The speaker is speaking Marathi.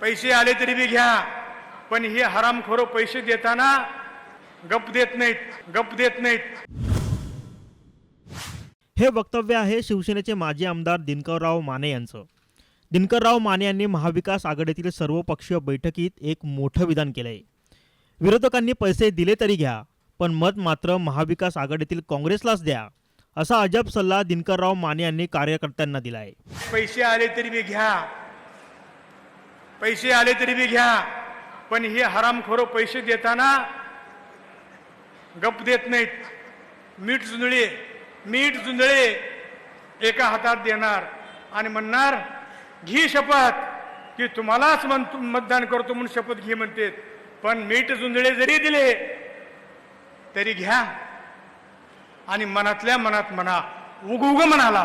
पैसे आले तरी बी घ्या. पण हे हरामखोर पैसे देताना गप देत नाहीत गप देत नाहीत. हे वक्तव्य आहे शिवसेनेचे माजी आमदार दिनकरराव माने यांचं. दिनकरराव माने यांनी महाविकास आघाडीतील सर्वपक्षीय बैठकीत एक मोठं विधान केलंय. विरोधकांनी पैसे दिले तरी घ्या पण मत मात्र महाविकास आघाडीतील काँग्रेसलाच द्या असा अजब सल्ला दिनकरराव माने यांनी कार्यकर्त्यांना दिलाय. पैसे आले तरी बी घ्या. पैसे आले तरी बी घ्या. पण हे हरामखोर पैसे देताना गप देत नाहीत. मीठ जुंदळे मीठ जुंजळे एका हातात देणार आणि म्हणणार घी शपथ की तुम्हालाच म्हण मतदान करतो म्हणून शपथ घे म्हणते पण मीठ जुंदळे जरी दिले तरी घ्या. आणि मनातल्या मनात म्हणा उग उग म्हणाला.